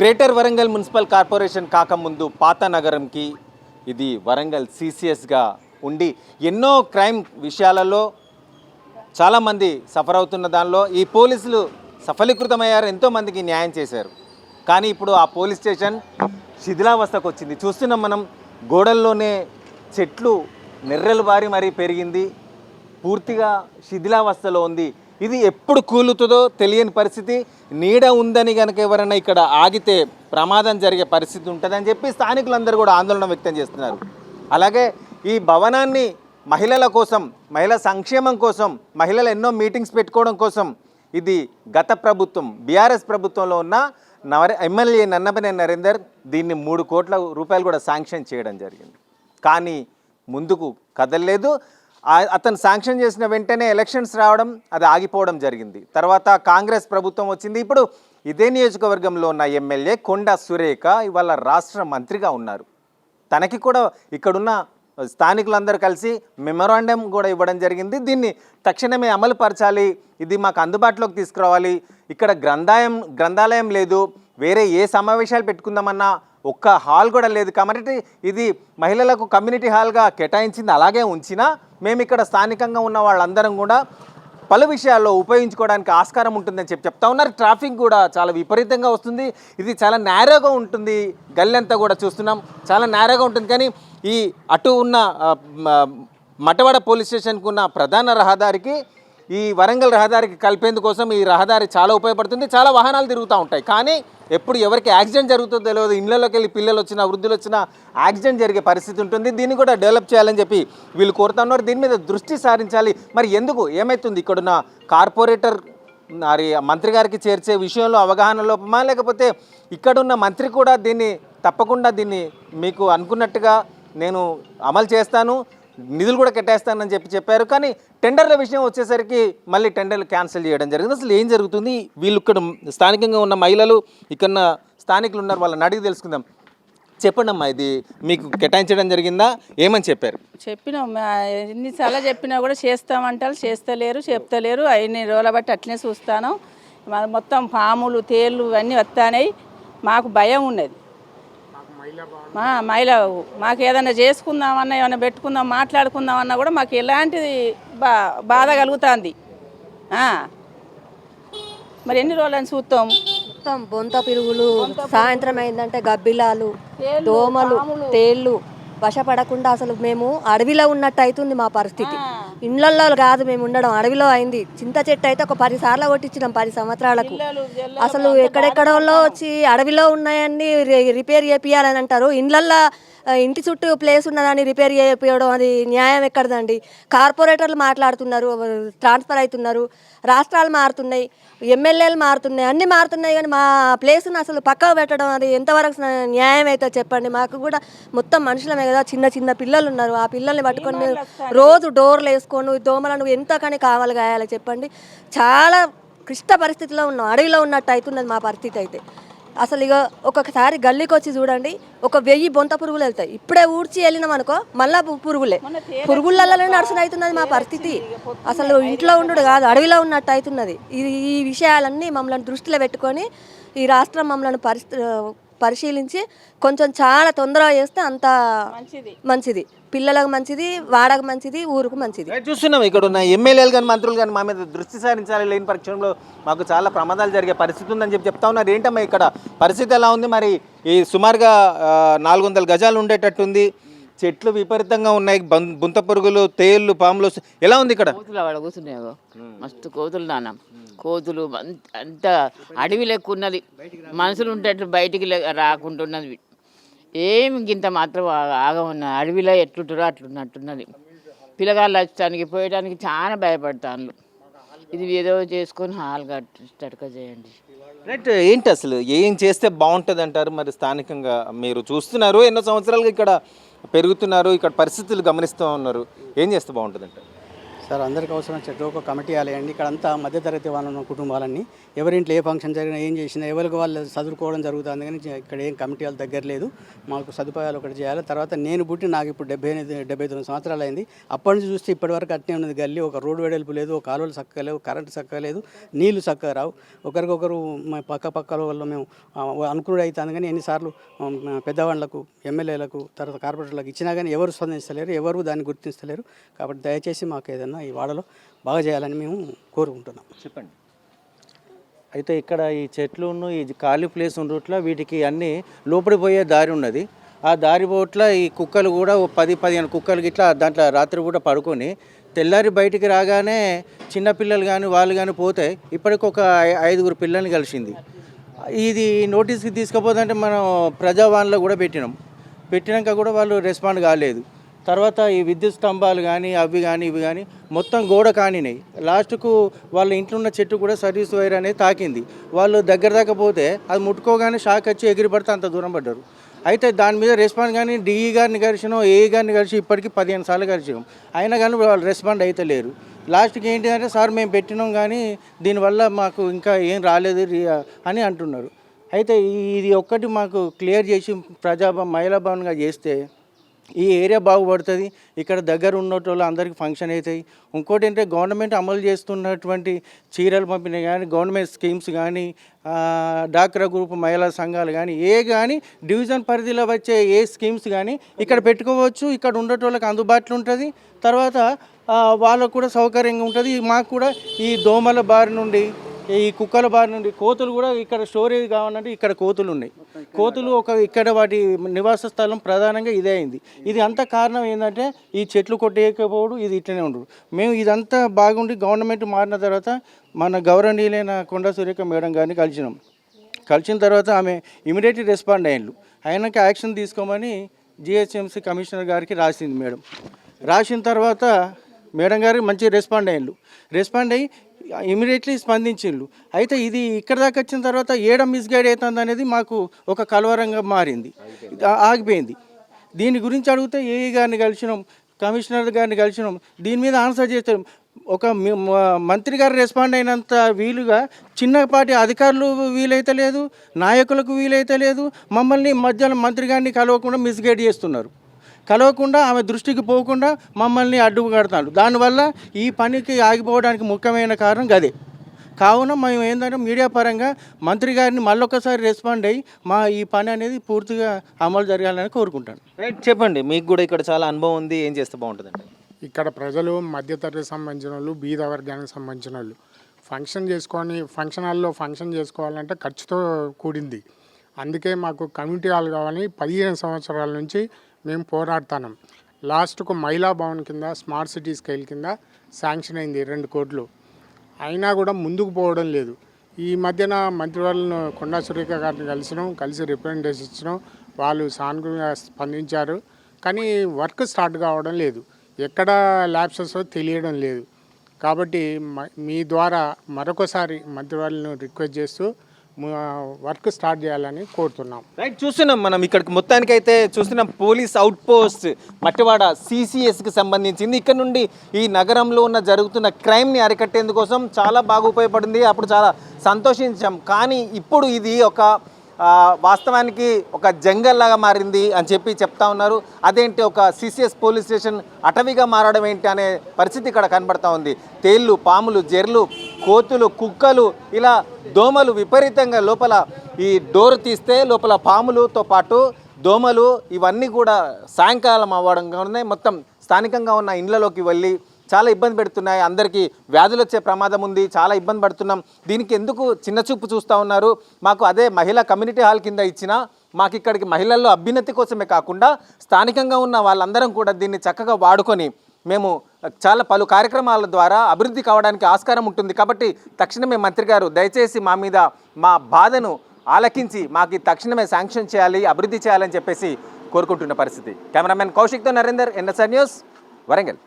Greater Warangal municipal corporation కాకముందు పాత నగరంకి ఇది వరంగల్ సిసిఎస్గా ఉండి ఎన్నో క్రైమ్ విషయాలలో చాలామంది సఫర్ అవుతున్న దానిలో ఈ పోలీసులు సఫలీకృతమయ్యారు ఎంతోమందికి న్యాయం చేశారు. కానీ ఇప్పుడు ఆ పోలీస్ స్టేషన్ శిథిలావస్థకు వచ్చింది. చూస్తున్నాం మనం గోడల్లోనే చెట్లు నెర్రెలు బారి మరీ పెరిగింది. పూర్తిగా శిథిలావస్థలో ఉంది. ఇది ఎప్పుడు కూలుతుందో తెలియని పరిస్థితి. నీడ ఉందని కనుక ఎవరైనా ఇక్కడ ఆగితే ప్రమాదం జరిగే పరిస్థితి ఉంటుందని చెప్పి స్థానికులందరూ కూడా ఆందోళన వ్యక్తం చేస్తున్నారు. అలాగే ఈ భవనాన్ని మహిళల కోసం మహిళల సంక్షేమం కోసం మహిళలు ఎన్నో మీటింగ్స్ పెట్టుకోవడం కోసం ఇది గత ప్రభుత్వం బీఆర్ఎస్ ప్రభుత్వంలో ఉన్న నవర ఎమ్మెల్యే నన్నపనే నరేందర్ దీన్ని మూడు కోట్ల రూపాయలు కూడా శాంక్షన్ చేయడం జరిగింది. కానీ ముందుకు కదలలేదు. అతను శాంక్షన్ చేసిన వెంటనే ఎలక్షన్స్ రావడం అది ఆగిపోవడం జరిగింది. తర్వాత కాంగ్రెస్ ప్రభుత్వం వచ్చింది. ఇప్పుడు ఇదే నియోజకవర్గంలో ఉన్న ఎమ్మెల్యే కొండ సురేఖ ఇవాళ రాష్ట్ర మంత్రిగా ఉన్నారు. తనకి కూడా ఇక్కడున్న స్థానికులందరూ కలిసి మెమొరాండం కూడా ఇవ్వడం జరిగింది. దీన్ని తక్షణమే అమలు పరచాలి ఇది మాకు అందుబాటులోకి తీసుకురావాలి. ఇక్కడ గ్రంథాలయం గ్రంథాలయం లేదు. వేరే ఏ సమావేశాలు పెట్టుకుందామన్నా ఒక్క హాల్ కూడా లేదు. కాబట్టి ఇది మహిళలకు కమ్యూనిటీ హాల్గా కేటాయించింది అలాగే ఉంచినా మేము ఇక్కడ స్థానికంగా ఉన్న వాళ్ళందరం కూడా పలు విషయాల్లో ఉపయోగించుకోవడానికి ఆస్కారం ఉంటుందని చెప్పి చెప్తా ఉన్నారు. ట్రాఫిక్ కూడా చాలా విపరీతంగా వస్తుంది. ఇది చాలా నేరోగా ఉంటుంది. గల్లంతా అంతా కూడా చూస్తున్నాం. చాలా నేరోగా ఉంటుంది. కానీ ఈ అటు ఉన్న మ- మటవాడ పోలీస్ స్టేషన్కు ఉన్న ప్రధాన రహదారికి ఈ వరంగల్ రహదారికి కలిపేందుకోసం ఈ రహదారి చాలా ఉపయోగపడుతుంది చాలా వాహనాలు తిరుగుతూ ఉంటాయి. కానీ ఎప్పుడు ఎవరికి యాక్సిడెంట్ జరుగుతుందో తెలియదు. ఇళ్ళలోకి వెళ్ళి పిల్లలు వచ్చినా వృద్ధులు వచ్చినా యాక్సిడెంట్ జరిగే పరిస్థితి ఉంటుంది. దీన్ని కూడా డెవలప్ చేయాలని చెప్పి వీళ్ళు కోరుతా ఉన్నారు దీని మీద దృష్టి సారించాలి. మరి ఎందుకు? ఏమవుతుంది ఇక్కడున్న కార్పొరేటర్ మరి మంత్రి గారికి చేర్చే విషయంలో అవగాహన లోపమా? లేకపోతే ఇక్కడున్న మంత్రి కూడా దీన్ని తప్పకుండా దీన్ని మీకు అనుకున్నట్టుగా నేను అమలు చేస్తాను. నిధులు కూడా కట్టేస్తానని చెప్పి చెప్పారు. కానీ టెండర్ల విషయం వచ్చేసరికి మళ్ళీ టెండర్లు క్యాన్సిల్ చేయడం జరిగింది. అసలు ఏం జరుగుతుంది? వీళ్ళు ఇక్కడ స్థానికంగా ఉన్న మహిళలు ఇక్కడ స్థానికులు ఉన్నారు వాళ్ళని అడిగి తెలుసుకుందాం. చెప్పండి అమ్మా ఇది మీకు కేటాయించడం జరిగిందా? ఏమని చెప్పారు? చెప్పినాం. ఎన్నిసార్లు చెప్పినా కూడా చేస్తామంటారు చేస్తలేరు చెప్తలేరు. అన్ని రోజుల బట్టి అట్లనే చూస్తాను. మొత్తం పాములు తేళ్ళు ఇవన్నీ వస్తాయి మాకు భయం ఉన్నది. మా మహిళ మాకు ఏదైనా చేసుకుందామన్నా ఏమైనా పెట్టుకుందాం మాట్లాడుకుందామన్నా కూడా మాకు ఎలాంటిది బా బాధ కలుగుతుంది. మరి ఎన్ని రోజులని చూస్తాం? మొత్తం బొంత పిరుగులు సాయంత్రం అయిందంటే గబ్బిలాలు దోమలు. తేళ్ళు వశపడకుండా అసలు మేము అడవిలో ఉన్నట్టు అవుతుంది మా పరిస్థితి. ఇండ్లల్లో కాదు మేము ఉండడం అడవిలో అయింది. చింత చెట్టు అయితే ఒక పది సార్లు కొట్టించినాం పది సంవత్సరాలకు. అసలు ఎక్కడెక్కడో వచ్చి అడవిలో ఉన్నాయని రిపేర్ చేపియాలని అంటారు. ఇండ్లల్లో ఇంటి చుట్టూ ప్లేస్ ఉన్నదని రిపేర్ చేయించడం అది న్యాయం ఎక్కడదండి? కార్పొరేటర్లు మాట్లాడుతున్నారు ట్రాన్స్ఫర్ అవుతున్నారు రాష్ట్రాలు మారుతున్నాయి ఎమ్మెల్యేలు మారుతున్నాయి అన్నీ మారుతున్నాయి కానీ మా ప్లేస్ని అసలు పక్కకు పెట్టడం అది ఎంతవరకు న్యాయం అయితే చెప్పండి? మాకు కూడా మొత్తం మనుషులమే కదా చిన్న చిన్న పిల్లలు ఉన్నారు. ఆ పిల్లల్ని పట్టుకొని మేము రోజు డోర్లు వేసుకొని దోమలను ఎంత కానీ కావాలి గాయాలి చెప్పండి. చాలా క్లిష్ట పరిస్థితిలో ఉన్నాం. అడవిలో ఉన్నట్టు అవుతున్నది మా పరిస్థితి అయితే. అసలు ఇక ఒక్కొక్కసారి గల్లీకి వచ్చి చూడండి ఒక వెయ్యి బొంత పురుగులు వెళ్తాయి. ఇప్పుడే ఊడ్చి వెళ్ళినాం అనుకో మళ్ళా పురుగులే. పురుగులలోనే నడుచుని అవుతున్నది మా పరిస్థితి. అసలు ఇంట్లో ఉండు కాదు అడవిలో ఉన్నట్టు అవుతున్నది. ఇది ఈ విషయాలన్నీ మమ్మల్ని దృష్టిలో పెట్టుకొని ఈ రాష్ట్రం మమ్మల్ని పరిస్థి పరిశీలించి కొంచెం చాలా తొందరగా చేస్తే అంత మంచిది. మంచిది. పిల్లలకు మంచిది వాడకు మంచిది ఊరుకు మంచిది. చూస్తున్నాం ఇక్కడ ఉన్న ఎమ్మెల్యేలు కానీ మంత్రులు కానీ మా మీద దృష్టి సారించాలి. లేని పక్షంలో మాకు చాలా ప్రమాదాలు జరిగే పరిస్థితి ఉందని చెప్పి చెప్తా ఉన్నారు. ఏంటమ్మా ఇక్కడ పరిస్థితి ఎలా ఉంది? మరి ఈ సుమారుగా నాలుగు వందల గజాలు ఉండేటట్టుంది. చెట్లు విపరీతంగా ఉన్నాయి. బం- బుంత పురుగులు తేళ్ళు పాములు ఎలా ఉంది ఇక్కడ? కోతులు అక్కడ కూర్చున్నాయో మస్తు కోతులు నాన్న. కోతులు అంత అంత అడవి లెక్క ఉన్నది మనుషులు ఉంటే బయటికి లే- రాకుంటున్నది. ఏమి గింత మాత్రం ఆ- ఆగమన్న అడవిలో ఎట్లుంటారో అట్లున్నట్టున్నది. పిల్లగాళ్ళు వచ్చడానికి పోయడానికి చాలా భయపడతాను ఇది ఏదో చేసుకొని హాల్ కట్టక చేయండి. రైట్ ఏంటి అసలు? ఏం చేస్తే బాగుంటుంది అంటారు మరి స్థానికంగా మీరు చూస్తున్నారు. ఎన్నో సంవత్సరాలుగా ఇక్కడ పెరుగుతున్నారు ఇక్కడ పరిస్థితులు గమనిస్తూ ఉన్నారు. ఏం చేస్తే బాగుంటుందంటే సార్ అందరికి అవసరం చెట్టు ఒక కమిటీ ఆలయండి. ఇక్కడ అంతా మధ్యతరగతి వాళ్ళ ఉన్న కుటుంబాలన్నీ. ఎవరింట్లో ఏ ఫంక్షన్ జరిగినా ఏం చేసినా ఎవరికి వాళ్ళు చదువుకోవడం జరుగుతుంది కానీ ఇక్కడ ఏం కమిటీ వాళ్ళ దగ్గర లేదు. మాకు సదుపాయాలు ఒకటి చేయాలి. తర్వాత నేను పుట్టి నాకు ఇప్పుడు డెబ్బై ఎనిమిది డెబ్బై తొమ్మిది సంవత్సరాలు అయింది. అప్పటి నుంచి చూస్తే ఇప్పటివరకు అట్నే ఉన్నది గల్లీ. ఒక రోడ్డు వెడల్పు లేదు ఒక కాలువలు చక్కగా లేవు కరెంటు చక్కగా లేదు నీళ్ళు చక్కగా రావు. ఒకరికొకరు మా పక్క పక్కల వల్ల మేము ఆ, అవుతుంది కానీ ఎన్నిసార్లు పెద్దవాళ్ళకు ఎమ్మెల్యేలకు తర్వాత కార్పొరేటర్లకు ఇచ్చినా కానీ ఎవరు స్పందించలేరు ఎవరు దాన్ని గుర్తించలేరు. కాబట్టి దయచేసి మాకు ఏదన్నా ఈ వాడలో బాగా చేయాలని మేము కోరుకుంటున్నాం. చెప్పండి. అయితే ఇక్కడ ఈ చెట్లు ఈ ఖాళీ ప్లేస్ ఉండట్ల వీటికి అన్నీ లోపడిపోయే దారి ఉన్నది. ఆ దారి పోట్ల ఈ కుక్కలు కూడా ఓ పది పదిహేను కుక్కలు గిట్లా దాంట్లో రాత్రి కూడా పడుకొని తెల్లారి బయటికి రాగానే చిన్నపిల్లలు కానీ వాళ్ళు కానీ పోతే ఇప్పటికి ఒక ఐదుగురు పిల్లల్ని కలిసింది. ఇది నోటీస్కి తీసుకుపోతుంటే మనం ప్రజావాణిలో కూడా పెట్టినాం. పెట్టినాక కూడా వాళ్ళు రెస్పాండ్ కాలేదు. తర్వాత ఈ విద్యుత్ స్తంభాలు కానీ అవి కానీ ఇవి కానీ మొత్తం గోడ కానినాయి. లాస్ట్కు వాళ్ళ ఇంట్లో ఉన్న చెట్టు కూడా సర్వీస్ వైర్ అనేది తాకింది. వాళ్ళు దగ్గర దాకా పోతే అది ముట్టుకోగానే షాక్ వచ్చి ఎగిరి పడితే అంత దూరం పడ్డారు. అయితే దాని మీద రెస్పాండ్ కానీ డిఈ గారిని కలిసినాం ఏ గారిని కలిసి ఇప్పటికీ పదిహేను సార్లు కలిసినాం. అయినా కానీ వాళ్ళు రెస్పాండ్ అయితే లేరు. లాస్ట్కి ఏంటి అంటే సార్ మేము పెట్టినాం కానీ దీనివల్ల మాకు ఇంకా ఏం రాలేదు అని అంటున్నారు. అయితే ఇది ఒక్కటి మాకు క్లియర్ చేసి ప్రజా మహిళా భవన్గా చేస్తే ఈ ఏరియా బాగుపడుతుంది. ఇక్కడ దగ్గర ఉన్నటోళ్ళు అందరికీ ఫంక్షన్ అవుతాయి. ఇంకోటి ఏంటంటే గవర్నమెంట్ అమలు చేస్తున్నటువంటి చీరలు పంపిణీ కానీ గవర్నమెంట్ స్కీమ్స్ కానీ డాక్రా గ్రూప్ మహిళా సంఘాలు కానీ ఏ కానీ డివిజన్ పరిధిలో వచ్చే ఏ స్కీమ్స్ కానీ ఇక్కడ పెట్టుకోవచ్చు. ఇక్కడ ఉండేటోళ్ళకి అందుబాటులో ఉంటుంది. తర్వాత వాళ్ళకు కూడా సౌకర్యంగా ఉంటుంది. మాకు కూడా ఈ దోమల బారి నుండి ఈ కుక్కల బారి నుండి కోతులు కూడా ఇక్కడ స్టోరేజ్ కావాలంటే ఇక్కడ కోతులు ఉన్నాయి. కోతులు ఒక ఇక్కడ వాటి నివాస స్థలం ప్రధానంగా ఇదే అయింది. ఇది అంతా కారణం ఏంటంటే ఈ చెట్లు కొట్టేయకపోవడం ఇది ఇట్లనే ఉండదు మేము ఇదంతా బాగుండి గవర్నమెంట్ మారిన తర్వాత మన గౌరవనీయులైన కొండ సురేఖ మేడం గారిని కలిసినాం. కలిసిన తర్వాత ఆమె ఇమీడియట్లీ రెస్పాండ్ అయ్యిండు. అయినాక యాక్షన్ తీసుకోమని జిహెచ్ఎంసీ కమిషనర్ గారికి రాసింది మేడం. రాసిన తర్వాత మేడం గారు మంచి రెస్పాండ్ అయ్యిండు రెస్పాండ్ అయ్యి ఇమీడియట్లీ స్పందించిండు అయితే ఇది ఇక్కడ దాకా వచ్చిన తర్వాత ఏడ మిస్గైడ్ అవుతుంది అనేది మాకు ఒక కలవరంగా మారింది. ఆగిపోయింది. దీని గురించి అడిగితే ఏఈ గారిని కలిసినాం కమిషనర్ గారిని కలిసినాం. దీని మీద ఆన్సర్ చేస్తాం ఒక మి- మ- మంత్రి గారు రెస్పాండ్ అయినంత వీలుగా చిన్నపాటి అధికారులు వీలైతే లేదు నాయకులకు వీలైతే లేదు మమ్మల్ని మధ్యలో మంత్రి గారిని కలవకుండా మిస్గైడ్ చేస్తున్నారు. కలవకుండా ఆమె దృష్టికి పోకుండా మమ్మల్ని అడ్డు కడతాడు. దానివల్ల ఈ పనికి ఆగిపోవడానికి ముఖ్యమైన కారణం గదే. కావున మేము ఏంటంటే మీడియా పరంగా మంత్రి గారిని మళ్ళొకసారి రెస్పాండ్ అయ్యి మా ఈ పని అనేది పూర్తిగా అమలు జరగాలని కోరుకుంటాను. రైట్ చెప్పండి. మీకు కూడా ఇక్కడ చాలా అనుభవం ఉంది. ఏం చేస్తే బాగుంటుందండి? ఇక్కడ ప్రజలు మధ్యతరగతి సంబంధించిన వాళ్ళు బీద వర్గానికి సంబంధించిన వాళ్ళు. ఫంక్షన్ చేసుకొని ఫంక్షన్ హాల్లో ఫంక్షన్ చేసుకోవాలంటే ఖర్చుతో కూడింది. అందుకే మాకు కమ్యూనిటీ హాల్ కావాలని పదిహేను సంవత్సరాల నుంచి మేము పోరాడుతున్నాం లాస్ట్కు మహిళా భవన్ కింద స్మార్ట్ సిటీ స్కేల్ కింద శాంక్షన్ అయింది రెండు కోట్లు అయినా కూడా ముందుకు పోవడం లేదు. ఈ మధ్యన మంత్రివర్లను కొండా సురేఖ గారిని కలిసినాం కలిసి రిప్రజెంటేషన్ ఇచ్చినాం. వాళ్ళు సానుకూలంగా స్పందించారు. కానీ వర్క్ స్టార్ట్ కావడం లేదు. ఎక్కడ ల్యాబ్సెస్ తెలియడం లేదు. కాబట్టి మ- మీ ద్వారా మరొకసారి మంత్రివర్లను రిక్వెస్ట్ చేస్తూ వర్క్ స్టార్ట్ చేయాలని కోరుతున్నాం. రైట్ చూస్తున్నాం మనం ఇక్కడికి మొత్తానికి అయితే చూస్తున్నాం పోలీస్ అవుట్ పోస్ట్ మట్టివాడ సిసిఎస్కి సంబంధించింది. ఇక్కడ నుండి ఈ నగరంలో ఉన్న జరుగుతున్న క్రైమ్ని అరికట్టేందుకోసం చాలా బాగా ఉపయోగపడింది. అప్పుడు చాలా సంతోషించాం. కానీ ఇప్పుడు ఇది ఒక వాస్తవానికి ఒక జంగల్ లాగా మారింది అని చెప్పి చెప్తా ఉన్నారు. అదేంటి ఒక సిసిఎస్ పోలీస్ స్టేషన్ అటవీగా మారడం ఏంటి అనే పరిస్థితి ఇక్కడ కనబడతా ఉంది. తేళ్ళు పాములు జెర్లు కోతులు కుక్కలు ఇలా దోమలు విపరీతంగా లోపల ఈ డోర్ తీస్తే లోపల పాములతో పాటు దోమలు ఇవన్నీ కూడా సాయంకాలం అవ్వడంగానే మొత్తం స్థానికంగా ఉన్న ఇండ్లలోకి వెళ్ళి చాలా ఇబ్బంది పెడుతున్నాయి. అందరికీ వ్యాధులు వచ్చే ప్రమాదం ఉంది. చాలా ఇబ్బంది పడుతున్నాం. దీనికి ఎందుకు చిన్న చూపు చూస్తూ ఉన్నారు? మాకు అదే మహిళా కమ్యూనిటీ హాల్ కింద ఇచ్చిన మాకు ఇక్కడికి మహిళల్లో అభ్యున్నతి కోసమే కాకుండా స్థానికంగా ఉన్న వాళ్ళందరం కూడా దీన్ని చక్కగా వాడుకొని మేము చాలా పలు కార్యక్రమాల ద్వారా అభివృద్ధి కావడానికి ఆస్కారం ఉంటుంది. కాబట్టి తక్షణమే మంత్రి గారు దయచేసి మా మీద మా బాధను ఆలకించి మాకు తక్షణమే శాంక్షన్ చేయాలి అభివృద్ధి చేయాలని చెప్పేసి కోరుకుంటున్న పరిస్థితి. కెమెరామెన్ కౌశిక్తో నరేందర్ ఎన్ఎస్ఆర్ న్యూస్ వరంగల్.